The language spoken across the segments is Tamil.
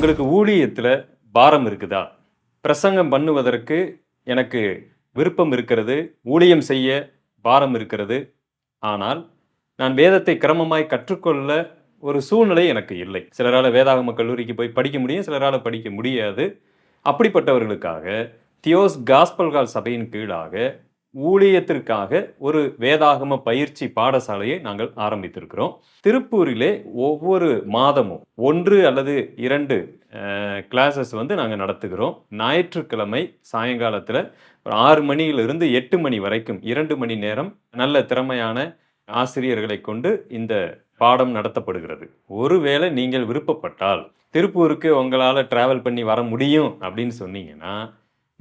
உங்களுக்கு ஊழியத்தில் பாரம் இருக்குதா? பிரசங்கம் பண்ணுவதற்கு எனக்கு விருப்பம் இருக்கிறது ஊழியம் செய்ய பாரம் இருக்கிறது. ஆனால் நான் வேதத்தை கிரமமாய் கற்றுக்கொள்ள ஒரு சூழ்நிலை எனக்கு இல்லை. சிலரால் வேதாகம கல்லூரிக்கு போய் படிக்க முடியும் சிலரால் படிக்க முடியாது. அப்படிப்பட்டவர்களுக்காக தியோஸ் காஸ்பல்கால் சபையின் கீழாக ஊழியத்திற்காக ஒரு வேதாகம பயிற்சி பாடசாலையை நாங்கள் ஆரம்பித்திருக்கிறோம். திருப்பூரிலே ஒவ்வொரு மாதமும் ஒன்று அல்லது இரண்டு கிளாஸஸ் வந்து நாங்கள் நடத்துகிறோம். ஞாயிற்றுக்கிழமை சாயங்காலத்தில் ஒரு ஆறு மணியிலிருந்து எட்டு மணி வரைக்கும் இரண்டு மணி நேரம் நல்ல திறமையான ஆசிரியர்களை கொண்டு இந்த பாடம் நடத்தப்படுகிறது. ஒருவேளை நீங்கள் விருப்பப்பட்டால் திருப்பூருக்கு உங்களால் டிராவல் பண்ணி வர முடியும் அப்படின்னு சொன்னீங்கன்னா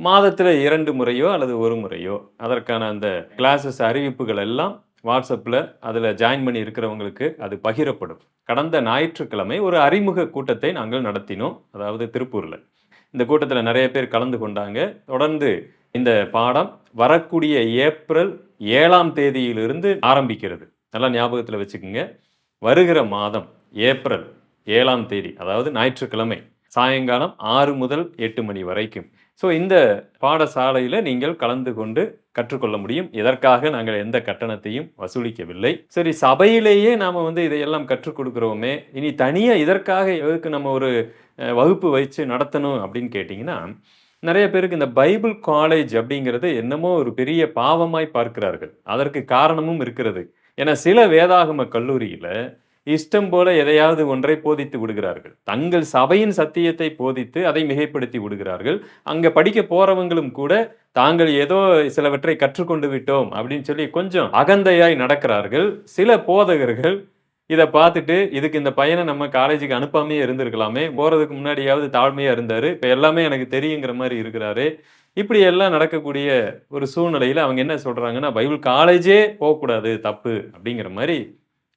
மாதத்தில் இரண்டு முறையோ அல்லது ஒரு முறையோ அதற்கான அந்த கிளாஸஸ் அறிவிப்புகள் எல்லாம் வாட்ஸ்அப்பில் அதில் ஜாயின் பண்ணி இருக்கிறவங்களுக்கு அது பகிரப்படும். கடந்த ஞாயிற்றுக்கிழமை ஒரு அறிமுக கூட்டத்தை நாங்கள் நடத்தினோம் அதாவது திருப்பூரில். இந்த கூட்டத்தில் நிறைய பேர் கலந்து கொண்டாங்க. தொடர்ந்து இந்த பாடம் வரக்கூடிய ஏப்ரல் ஏழாம் தேதியிலிருந்து ஆரம்பிக்கிறது. நல்லா ஞாபகத்தில் வச்சுக்கோங்க. வருகிற மாதம் ஏப்ரல் ஏழாம் தேதி அதாவது ஞாயிற்றுக்கிழமை சாயங்காலம் ஆறு முதல் எட்டு மணி வரைக்கும். ஸோ இந்த பாடசாலையில் நீங்கள் கலந்து கொண்டு கற்றுக்கொள்ள முடியும். இதற்காக நாங்கள் எந்த கட்டணத்தையும் வசூலிக்கவில்லை. சரி சபையிலேயே நாம் வந்து இதையெல்லாம் கற்றுக் கொடுக்குறோமே. இனி தனியாக இதற்காக எதுக்கு நம்ம ஒரு வகுப்பு வச்சு நடத்தணும் அப்படின்னு கேட்டிங்கன்னா நிறைய பேருக்கு இந்த பைபிள் காலேஜ் அப்படிங்கிறது என்னமோ ஒரு பெரிய பாவமாய் பார்க்கிறார்கள். அதற்கு காரணமும் இருக்கிறது. ஏன்னா சில வேதாகம கல்லூரியில் இஷ்டம் போல எதையாவது ஒன்றை போதித்து விடுகிறார்கள். தங்கள் சபையின் சத்தியத்தை போதித்து அதை மிகைப்படுத்தி விடுகிறார்கள். அங்கே படிக்க போறவங்களும் கூட தாங்கள் ஏதோ சிலவற்றை கற்றுக்கொண்டு விட்டோம் அப்படின்னு சொல்லி கொஞ்சம் அகந்தையாய் நடக்கிறார்கள். சில போதகர்கள் இதை பார்த்துட்டு இதுக்கு இந்த பையனை நம்ம காலேஜுக்கு அனுப்பாமே இருந்திருக்கலாமே. போகிறதுக்கு முன்னாடியாவது தாழ்மையாக இருந்தார். இப்போ எல்லாமே எனக்கு தெரியுங்கிற மாதிரி இருக்கிறாரு. இப்படி எல்லாம் நடக்கக்கூடிய ஒரு சூழ்நிலையில் அவங்க என்ன சொல்கிறாங்கன்னா பைபிள் காலேஜே போகக்கூடாது தப்பு அப்படிங்கிற மாதிரி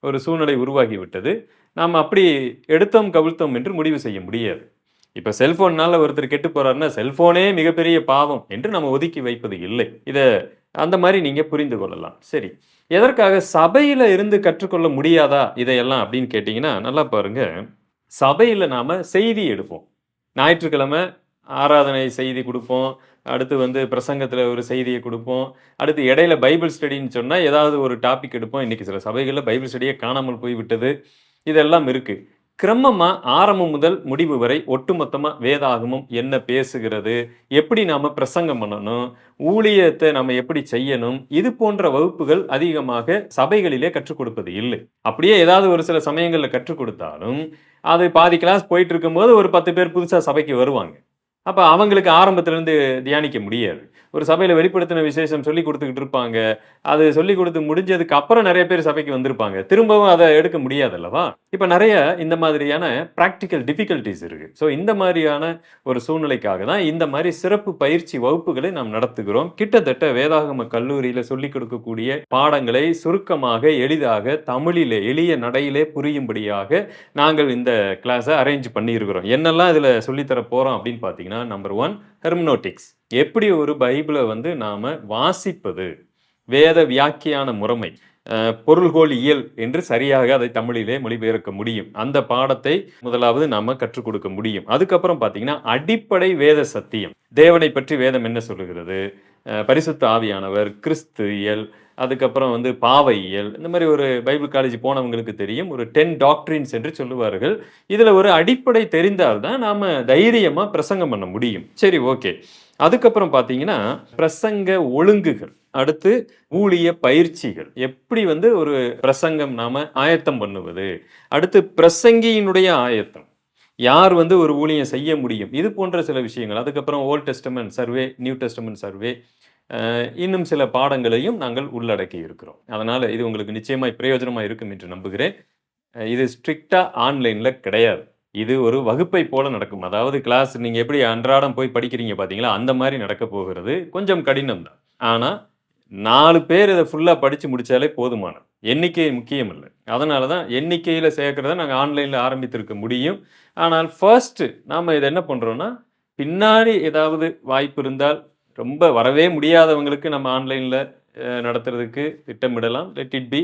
ஒரு சூழ்நிலை உருவாகிவிட்டது. நாம் அப்படி எடுத்தோம் கவிழ்த்தோம் என்று முடிவு செய்ய முடியாது. இப்போ செல்ஃபோன்னால் ஒருத்தர் கெட்டு போகிறாருன்னா செல்ஃபோனே மிகப்பெரிய பாவம் என்று நம்ம ஒதுக்கி வைப்பது இல்லை. இதை அந்த மாதிரி நீங்கள் புரிந்து கொள்ளலாம். சரி. எதற்காக சபையில் இருந்து கற்றுக்கொள்ள முடியாதா இதையெல்லாம் அப்படின்னு கேட்டிங்கன்னா நல்லா பாருங்கள் சபையில் நாம் செய்தி எடுப்போம். ஞாயிற்றுக்கிழமை ஆராதனை செய்தி கொடுப்போம். அடுத்து வந்து பிரசங்கத்தில் ஒரு செய்தியை கொடுப்போம். அடுத்து இடையில பைபிள் ஸ்டடின்னு சொன்னால் ஏதாவது ஒரு டாபிக் எடுப்போம். இன்றைக்கி சில சபைகளில் பைபிள் ஸ்டடியே காணாமல் போய் விட்டது. இதெல்லாம் இருக்குது கிரமமாக ஆரம்பம் முதல் முடிவு வரை ஒட்டுமொத்தமாக வேதாகமம் என்ன பேசுகிறது? எப்படி நாம் பிரசங்கம் பண்ணணும்? ஊழியத்தை நம்ம எப்படி செய்யணும்? இது போன்ற வகுப்புகள் அதிகமாக சபைகளிலே கற்றுக் கொடுப்பது இல்லை. அப்படியே ஏதாவது ஒரு சில சமயங்களில் கற்றுக் கொடுத்தாலும் அது பாதி கிளாஸ் போயிட்டு இருக்கும்போது ஒரு பத்து பேர் புதுசாக சபைக்கு வருவாங்க. அப்போ அவங்களுக்கு ஆரம்பத்திலேருந்து தியானிக்க முடியாது. ஒரு சபையில் வெளிப்படுத்தின விசேஷம் சொல்லி கொடுத்துக்கிட்டு இருப்பாங்க. அது சொல்லி கொடுத்து முடிஞ்சதுக்கு அப்புறம் நிறைய பேர் சபைக்கு வந்திருப்பாங்க. திரும்பவும் அதை எடுக்க முடியாது அல்லவா இப்போ நிறைய இந்த மாதிரியான ப்ராக்டிக்கல் டிஃபிகல்ட்டிஸ் இருக்கு. ஸோ இந்த மாதிரியான ஒரு சூழ்நிலைக்காக தான் இந்த மாதிரி சிறப்பு பயிற்சி வகுப்புகளை நாம் நடத்துகிறோம். கிட்டத்தட்ட வேதாகம கல்லூரியில் சொல்லிக் கொடுக்கக்கூடிய பாடங்களை சுருக்கமாக எளிதாக தமிழிலே எளிய நடையிலே புரியும்படியாக நாங்கள் இந்த கிளாஸை அரேஞ்ச் பண்ணியிருக்கிறோம். என்னெல்லாம் இதில் சொல்லித்தர போகிறோம் அப்படின்னு பார்த்தீங்கன்னா நம்பர் ஒன் ஹெர்மனோட்டிக்ஸ் எப்படி ஒரு பைபிளை வந்து நாம் வாசிப்பது? வேத வியாக்கியான முறைமை பொருள்கோள் இயல் என்று சரியாக அதை தமிழிலே மொழிபெயர்க்க முடியும். அந்த பாடத்தை முதலாவது நாம் கற்றுக் கொடுக்க முடியும். அதுக்கப்புறம் பார்த்தீங்கன்னா அடிப்படை வேத சத்தியம். தேவனை பற்றி வேதம் என்ன சொல்லுகிறது? பரிசுத்த ஆவியானவர் கிறிஸ்து இயல் அதுக்கப்புறம் வந்து பாவை இயல் இந்த மாதிரி ஒரு பைபிள் காலேஜ் போனவங்களுக்கு தெரியும் ஒரு டென் டாக்டரின்ஸ் என்று சொல்லுவார்கள். இதில் ஒரு அடிப்படை தெரிந்தால் தான் நாம் தைரியமாக பிரசங்கம் பண்ண முடியும். சரி ஓகே. அதுக்கப்புறம் பார்த்தீங்கன்னா பிரசங்க ஒழுங்குகள். அடுத்து ஊழிய பயிற்சிகள். எப்படி வந்து ஒரு பிரசங்கம் நாம ஆயத்தம் பண்ணுவது? அடுத்து பிரசங்கியினுடைய ஆயத்தம். யார் வந்து ஒரு ஊழியம் செய்ய முடியும்? இது போன்ற சில விஷயங்கள். அதுக்கப்புறம் old testament survey new testament survey இன்னும் சில பாடங்களையும் நாங்கள் உள்ளடக்கி இருக்கிறோம். அதனால் இது உங்களுக்கு நிச்சயமாக பிரயோஜனமாக இருக்கும் என்று நம்புகிறேன். இது ஸ்ட்ரிக்டாக ஆன்லைனில் கிடையாது. இது ஒரு வகுப்பை போல நடக்கும். அதாவது கிளாஸ் நீங்கள் எப்படி அன்றாடம் போய் படிக்கிறீங்க பார்த்தீங்களா அந்த மாதிரி நடக்க போகிறது கொஞ்சம் கடினம் தான் ஆனால் நாலு பேர் இதை ஃபுல்லாக படித்து முடித்தாலே போதுமானது. எண்ணிக்கை முக்கியம் இல்லை. அதனால தான் எண்ணிக்கையில் சேர்க்குறத நாங்கள் ஆன்லைனில் ஆரம்பித்திருக்க முடியும். ஆனால் ஃபர்ஸ்ட்டு நாம் இதை என்ன பண்ணுறோன்னா பின்னாடி ஏதாவது வாய்ப்பு இருந்தால் ரொம்ப வரவே முடியாதவங்களுக்கு நம்ம ஆன்லைனில் நடத்துறதுக்கு திட்டமிடலாம். லெட் இட் பி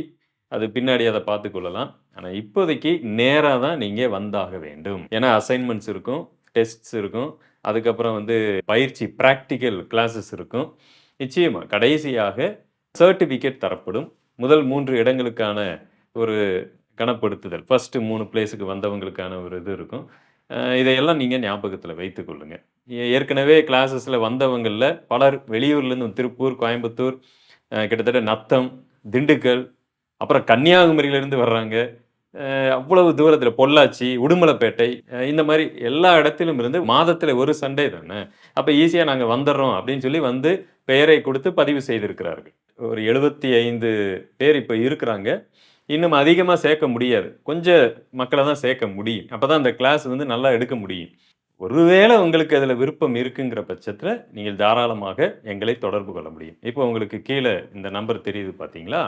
அது பின்னாடி அதை பார்த்து கொள்ளலாம். ஆனால் இப்போதைக்கு நேராக தான் நீங்கள் வந்தாக வேண்டும். ஏன்னா அசைன்மெண்ட்ஸ் இருக்கும் டெஸ்ட்ஸ் இருக்கும் அதுக்கப்புறம் வந்து பயிற்சி ப்ராக்டிக்கல் கிளாஸஸ் இருக்கும். நிச்சயமாக கடைசியாக சர்டிஃபிகேட் தரப்படும். முதல் மூன்று இடங்களுக்கான ஒரு கணப்படுத்துதல் ஃபஸ்ட்டு மூணு பிளேஸுக்கு வந்தவங்களுக்கான ஒரு இது இருக்கும். இதையெல்லாம் நீங்கள் ஞாபகத்தில் வைத்துக்கொள்ளுங்க ஏற்கனவே கிளாஸஸில் வந்தவங்களில் பலர் வெளியூர்லேருந்து திருப்பூர் கோயம்புத்தூர் கிட்டத்தட்ட நத்தம் திண்டுக்கல் அப்புறம் கன்னியாகுமரியிலேருந்து வர்றாங்க. அவ்வளவு தூரத்தில் பொள்ளாச்சி உடுமலைப்பேட்டை இந்த மாதிரி எல்லா இடத்திலும் இருந்து மாதத்தில் ஒரு சண்டே தானே? அப்போ ஈஸியாக நாங்கள் வந்துடுறோம் அப்படின்னு சொல்லி வந்து பெயரை கொடுத்து பதிவு செய்திருக்கிறார்கள். ஒரு எழுபத்தி ஐந்து பேர் இப்போ இருக்கிறாங்க. இன்னும் அதிகமாக சேர்க்க முடியாது. கொஞ்சம் மக்களை தான் சேர்க்க முடியும். அப்போ தான் அந்த கிளாஸ் வந்து நல்லா எடுக்க முடியும். ஒருவேளை உங்களுக்கு அதில் விருப்பம் இருக்குங்கிற பட்சத்தில் நீங்கள் தாராளமாக எங்களை தொடர்பு கொள்ள முடியும். இப்போ உங்களுக்கு கீழே இந்த நம்பர் தெரியுது பார்த்தீங்களா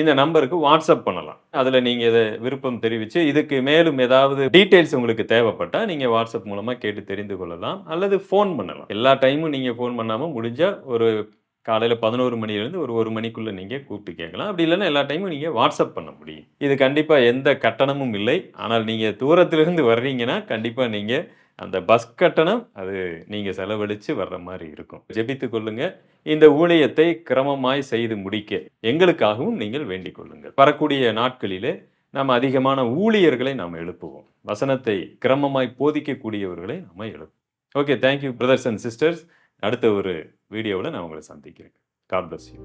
இந்த நம்பருக்கு வாட்ஸ்அப் பண்ணலாம். அதில் நீங்கள் இதை விருப்பம் தெரிவித்து இதுக்கு மேலும் ஏதாவது டீட்டெயில்ஸ் உங்களுக்கு தேவைப்பட்டால் நீங்கள் வாட்ஸ்அப் மூலமாக கேட்டு தெரிந்து கொள்ளலாம் அல்லது ஃபோன் பண்ணலாம். எல்லா டைமும் நீங்கள் ஃபோன் பண்ணாமல் முடிஞ்சால் ஒரு காலையில் பதினோரு மணிலேருந்து ஒரு ஒரு மணிக்குள்ளே நீங்கள் கூப்பிட்டு கேட்கலாம். அப்படி இல்லைன்னா எல்லா டைமும் நீங்கள் வாட்ஸ்அப் பண்ண முடியும். இது கண்டிப்பாக எந்த கட்டணமும் இல்லை. ஆனால் நீங்கள் தூரத்திலிருந்து வர்றீங்கன்னா கண்டிப்பாக நீங்கள் அந்த பஸ் கட்டணம் அது நீங்கள் செலவழித்து வர்ற மாதிரி இருக்கும். ஜெபித்து கொள்ளுங்க. இந்த ஊழியத்தை கிரமமாய் செய்து முடிக்க எங்களுக்காகவும் நீங்கள் வேண்டிக் கொள்ளுங்கள். வரக்கூடிய நாட்களிலே நாம் அதிகமான ஊழியர்களை நாம் எழுப்புவோம். வசனத்தை கிரமமாய் போதிக்கக்கூடியவர்களை நாம் எழுப்புவோம். Okay thank you brothers and sisters அடுத்த ஒரு வீடியோவில் நான் உங்களை சந்திக்கிறேன். God bless you